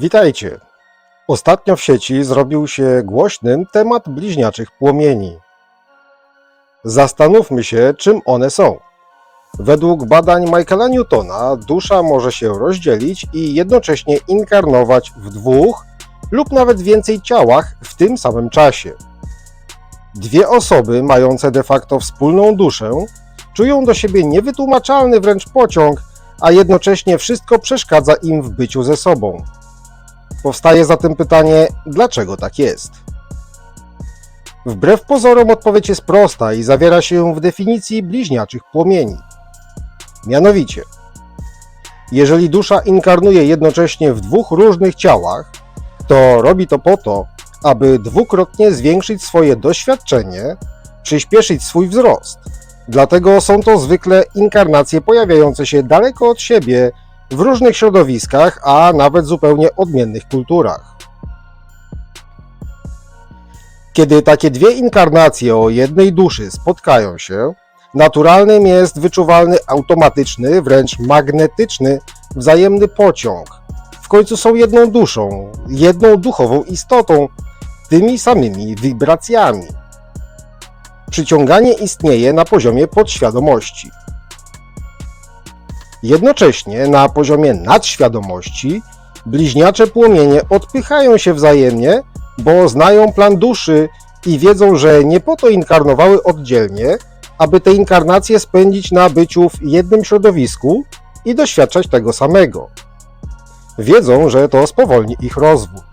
Witajcie. Ostatnio w sieci zrobił się głośnym temat bliźniaczych płomieni. Zastanówmy się, czym one są. Według badań Michaela Newtona dusza może się rozdzielić i jednocześnie inkarnować w dwóch lub nawet więcej ciałach w tym samym czasie. Dwie osoby mające de facto wspólną duszę czują do siebie niewytłumaczalny wręcz pociąg, a jednocześnie wszystko przeszkadza im w byciu ze sobą. Powstaje zatem pytanie, dlaczego tak jest? Wbrew pozorom odpowiedź jest prosta i zawiera się w definicji bliźniaczych płomieni. Mianowicie, jeżeli dusza inkarnuje jednocześnie w dwóch różnych ciałach, to robi to po to, aby dwukrotnie zwiększyć swoje doświadczenie, przyspieszyć swój wzrost. Dlatego są to zwykle inkarnacje pojawiające się daleko od siebie, w różnych środowiskach, a nawet zupełnie odmiennych kulturach. Kiedy takie dwie inkarnacje o jednej duszy spotkają się, naturalnym jest wyczuwalny automatyczny, wręcz magnetyczny, wzajemny pociąg. W końcu są jedną duszą, jedną duchową istotą, tymi samymi wibracjami. Przyciąganie istnieje na poziomie podświadomości. Jednocześnie na poziomie nadświadomości bliźniacze płomienie odpychają się wzajemnie, bo znają plan duszy i wiedzą, że nie po to inkarnowały oddzielnie, aby te inkarnacje spędzić na byciu w jednym środowisku i doświadczać tego samego. Wiedzą, że to spowolni ich rozwój.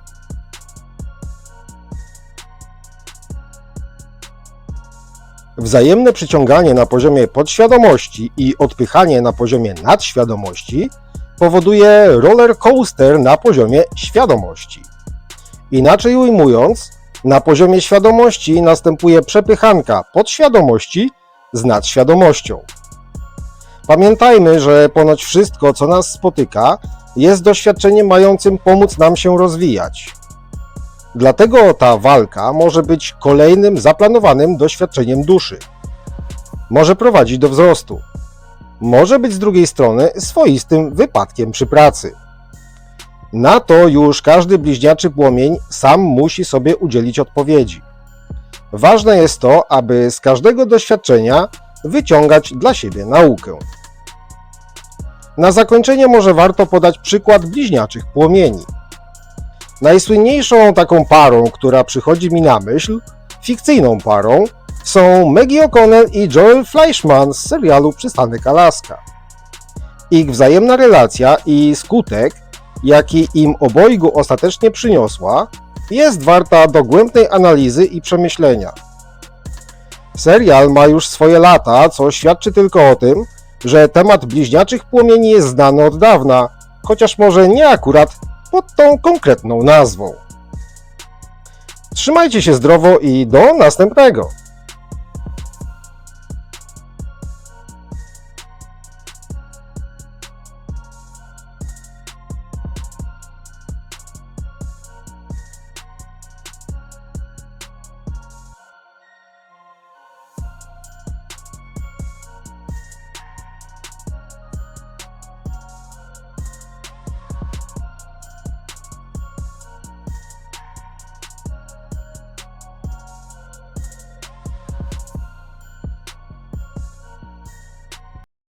Wzajemne przyciąganie na poziomie podświadomości i odpychanie na poziomie nadświadomości powoduje roller coaster na poziomie świadomości. Inaczej ujmując, na poziomie świadomości następuje przepychanka podświadomości z nadświadomością. Pamiętajmy, że ponoć wszystko, co nas spotyka, jest doświadczeniem mającym pomóc nam się rozwijać. Dlatego ta walka może być kolejnym zaplanowanym doświadczeniem duszy. Może prowadzić do wzrostu. Może być z drugiej strony swoistym wypadkiem przy pracy. Na to już każdy bliźniaczy płomień sam musi sobie udzielić odpowiedzi. Ważne jest to, aby z każdego doświadczenia wyciągać dla siebie naukę. Na zakończenie może warto podać przykład bliźniaczych płomieni. Najsłynniejszą taką parą, która przychodzi mi na myśl, fikcyjną parą, są Maggie O'Connell i Joel Fleischman z serialu Przystanek Alaska. Ich wzajemna relacja i skutek, jaki im obojgu ostatecznie przyniosła, jest warta dogłębnej analizy i przemyślenia. Serial ma już swoje lata, co świadczy tylko o tym, że temat bliźniaczych płomieni jest znany od dawna, chociaż może nie akurat pod tą konkretną nazwą. Trzymajcie się zdrowo i do następnego.